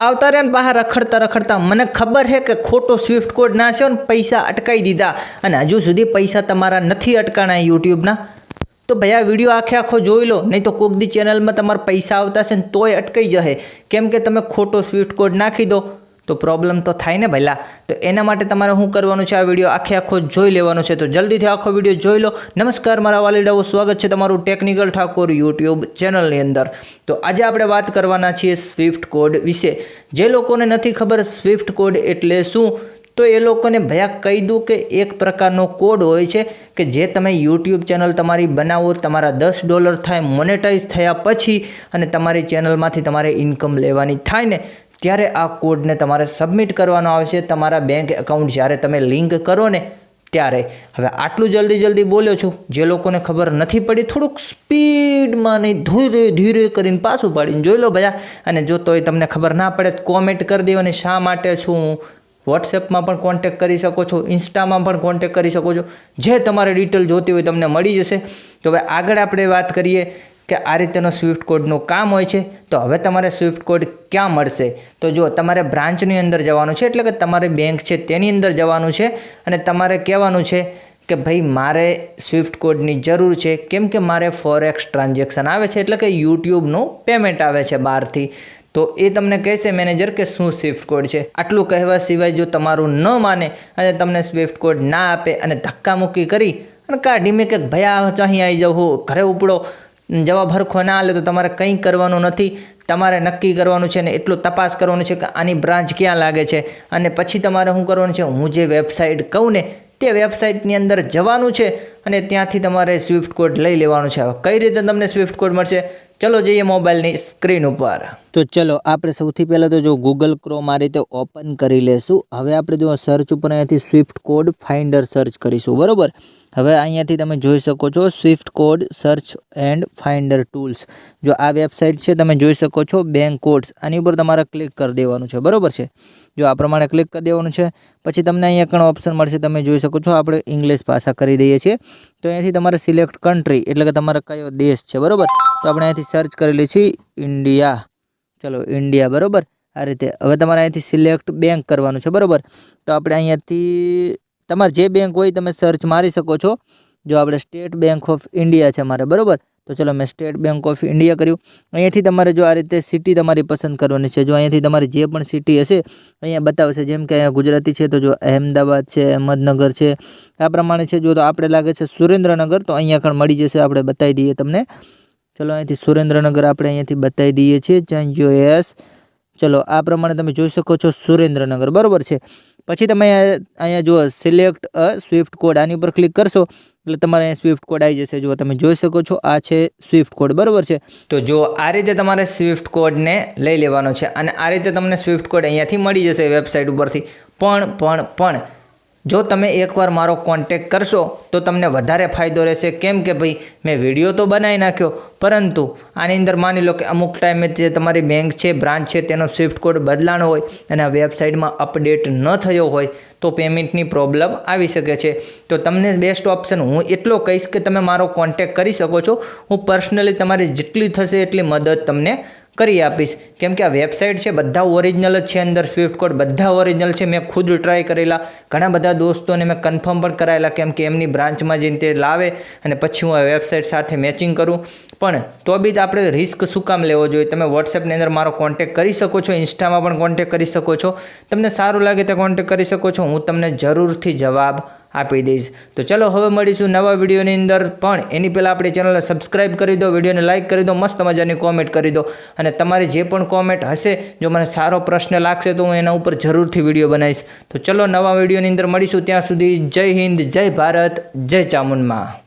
આવતા રહ્યા ને બહાર રખડતા રખડતા. મને ખબર છે કે ખોટો સ્વિફ્ટ કોડ નાખ્યો ને પૈસા અટકાઈ દીધા. અને હજુ સુધી પૈસા તમારા નથી અટકાણા યુટ્યુબના. તો ભાઈ, આ વીડિયો આખે આખો જોઈ લો. નહીં તો કોક દી ચેનલમાં તમારા પૈસા આવતા છે ને તોય અટકાઈ જશે. કેમ કે તમે ખોટો સ્વિફ્ટ કોડ નાખી દો. તો પ્રોબ્લેમ તો થાય ને ભલા. તો એના માટે તમારે શું કરવાનું છે? આ વીડિયો આખે આખો જોઈ લેવાનો છે. તો જલ્દીથી આખો વીડિયો જોઈ લો. નમસ્કાર, મારા વાલીડાઓ. સ્વાગત છે તમારું ટેકનિકલ ઠાકોર યુટ્યુબ ચેનલની અંદર. તો આજે આપણે વાત કરવાના છીએ સ્વિફ્ટ કોડ વિશે. જે લોકોને નથી ખબર સ્વિફ્ટ કોડ એટલે શું? તો એ લોકોને ભયા કહી દઉં કે એક પ્રકારનો કોડ હોય છે કે જે તમે યુટ્યુબ ચેનલ તમારી બનાવો, તમારા દસ ડોલર થાય મોનેટાઈઝ થયા પછી અને તમારી ચેનલમાંથી તમારે ઇન્કમ લેવાની થાય ને. ત્યારે આ કોડને તમારે સબમિટ કરવાનો આવે છે તમારા બેંક એકાઉન્ટ. જ્યારે તમે લિંક કરો ને ત્યારે. હવે આટલું જલ્દી જલ્દી બોલ્યો છું. જે લોકોને ખબર નથી પડી, થોડુંક સ્પીડમાં નહીં, ધીરે ધીરે કરીને પાછું પાડીને જોઈ લો બધા અને જો તોય તમને ખબર ના પડે કોમેન્ટ કરી દેવાની શા માટે છું? વોટ્સએપમાં પણ કોન્ટેક કરી શકો છો ઇન્સ્ટામાં પણ કોન્ટેક કરી શકો છો. જે તમારે ડિટેલ જોતી હોય તમને મળી જશે. તો હવે આગળ આપણે વાત કરીએ કે આ રીતેનો સ્વિફ્ટ કોડનું કામ હોય છે, તો હવે તમારે સ્વિફ્ટ કોડ ક્યાં મળશે? તો જો તમારે બ્રાન્ચની અંદર જવાનું છે, એટલે કે તમારે બેંક છે તેની અંદર જવાનું છે, અને તમારે કહેવાનું છે કે ભાઈ મારે સ્વિફ્ટ કોડની જરૂર છે, કેમ કે મારે ફોરેક્સ ટ્રાન્ઝેક્શન આવે છે, એટલે કે યુટ્યુબનું પેમેન્ટ આવે છે બહારથી. તો એ તમને કહેશે મેનેજર કે શું સ્વિફ્ટ કોડ છે? આટલું કહેવા સિવાય જો તમારું ન માને અને તમને સ્વિફ્ટ કોડ ના આપે અને ધક્કામુક્કી કરી અને કાઢી મેં કે ભાઈ આ અહીં આવી જાઉં ઘરે ઉપડો જવાબ હરખો ના આલે તો તમારે કંઈ કરવાનું નથી. તમારે નક્કી કરવાનું છે ને એટલું તપાસ કરવાનું છે કે આની બ્રાન્ચ ક્યાં લાગે છે. અને પછી તમારે શું કરવાનું છે? હું જે વેબસાઇટ કહું ને તે વેબસાઇટની અંદર જવાનું છે અને ત્યાંથી તમારે સ્વિફ્ટ કોડ લઈ લેવાનું છે. કઈ રીતે તમને સ્વિફ્ટ કોડ મળશે? ચલો જઈએ મોબાઈલની સ્ક્રીન ઉપર. તો ચલો, આપણે સૌથી પહેલાં તો જો ગૂગલ ક્રોમ આ રીતે ઓપન કરી લેશું. હવે આપણે જો સર્ચ ઉપર અહીંયાથી સ્વિફ્ટ કોડ ફાઇન્ડર સર્ચ કરીશું, બરાબર? હવે અહીંયાથી તમે જોઈ શકો છો swift code search and finder tools જો આ વેબસાઇટ છે, તમે જોઈ શકો છો બેંક કોડ્સ આની ઉપર તમારે ક્લિક કરી દેવાનું છે, બરાબર છે? જો આ પ્રમાણે ક્લિક કરી દેવાનું છે, પછી તમને અહીંયા ઘણો ઓપ્શન મળશે, તમે જોઈ શકો છો આપણે ઇંગ્લિશ ભાષા કરી દઈએ છીએ. તો અહીંયાથી તમારે સિલેક્ટ કન્ટ્રી એટલે કે તમારો કયો દેશ છે, બરાબર? તો આપણે અહીંયાથી સર્ચ કરેલી છે ઇન્ડિયા ચલો ઇન્ડિયા બરાબર? આ રીતે. હવે તમારે અહીંયાથી સિલેક્ટ બેંક કરવાનું છે, બરાબર? તો આપણે અહીંયાથી, તમારે જે બેંક હોય તમે સર્ચ મારી શકો છો. જો આપણે સ્ટેટ બેંક ઓફ ઇન્ડિયા છે મારે બરાબર? તો ચલો મેં સ્ટેટ બેંક ઓફ ઇન્ડિયા કર્યું. અહીંયાથી તમારે જો આ રીતે સિટી તમારી પસંદ કરવાની છે, જો અહીંયાથી તમારી જે પણ સિટી હશે, અહીંયા બતાવશે. જેમ કે અહીંયા ગુજરાતી છે, તો જો અહેમદાબાદ છે, અહેમદનગર છે, આ પ્રમાણે છે. જો તો આપણે લાગે છે સુરેન્દ્રનગર, તો અહીંયા પણ મળી જશે. આપણે બતાવી દઈએ તમને. ચલો અહીંયાથી સુરેન્દ્રનગર આપણે અહીંયાથી બતાવી દઈએ છીએ. ચેન્જ એસ ચલો, આ પ્રમાણે તમે જોઈ શકો છો સુરેન્દ્રનગર. બરાબર છે? પછી તમે અહીંયા જુઓ સિલેક્ટ સ્વિફ્ટ કોડ આની ઉપર ક્લિક કરશો, એટલે તમારે અહીંયા સ્વિફ્ટ કોડ આવી જશે. જો તમે જોઈ શકો છો, આ છે સ્વિફ્ટ કોડ બરાબર છે? તો જો આ રીતે તમારે સ્વિફ્ટ કોડને લઈ લેવાનો છે અને આ રીતે તમને સ્વિફ્ટ કોડ અહીંયાથી મળી જશે વેબસાઇટ ઉપરથી. પણ પણ પણ જો તમે એકવાર મારો કોન્ટેક કરશો, તો તમને વધારે ફાયદો રહેશે. કેમ કે ભાઈ, મેં વીડિયો તો બનાવી નાખ્યો, પરંતુ આની અંદર માની લો કે અમુક ટાઈમે જે તમારી બેંક છે બ્રાન્ચ છે, તેનો સ્વિફ્ટ કોડ બદલાણો હોય અને આ વેબસાઇટમાં અપડેટ ન થયો હોય, તો પેમેન્ટની પ્રોબ્લેમ આવી શકે છે. તો તમને બેસ્ટ ઓપ્શન હું એટલો કહીશ કે તમે મારો કોન્ટેક કરી શકો છો. હું પર્સનલી તમારી જેટલી થશે એટલી મદદ તમને કરી આપીશ. કેમ કે આ વેબસાઇટ છે, બધા ઓરિજિનલ જ છે અંદર સ્વિફ્ટ કોડ બધા ઓરિજિનલ છે, મેં ખુદ ટ્રાય કરેલા. ઘણા બધા દોસ્તોને મેં કન્ફર્મ પણ કરાયેલા, કેમ કે એમની બ્રાન્ચમાં જઈને તે લાવે અને પછી હું આ વેબસાઇટ સાથે મેચિંગ કરું. પણ તો બી આપણે રિસ્ક શું કામ લેવો જોઈએ? તમે વોટ્સએપની અંદર મારો કોન્ટેક કરી શકો છો ઇન્સ્ટામાં પણ કોન્ટેક કરી શકો છો. તમને સારું લાગે તો કોન્ટેક કરી શકો છો. હું તમને જરૂરથી જવાબ આપી દઈશ. તો ચલો, હવે મળીશું નવા વિડીયોની અંદર. પણ એની પહેલાં આપણી ચેનલને સબસ્ક્રાઇબ કરી દો, વિડીયોને લાઇક કરી દો, મસ્ત મજાની કોમેન્ટ કરી દો. અને તમારી જે પણ કોમેન્ટ હશે, જો મને સારો પ્રશ્ન લાગશે, તો હું એના ઉપર જરૂરથી વીડિયો બનાવીશ. તો ચલો, નવા વિડીયોની અંદર મળીશું. ત્યાં સુધી જય હિન્દ, જય ભારત, જય ચામુંડમાં.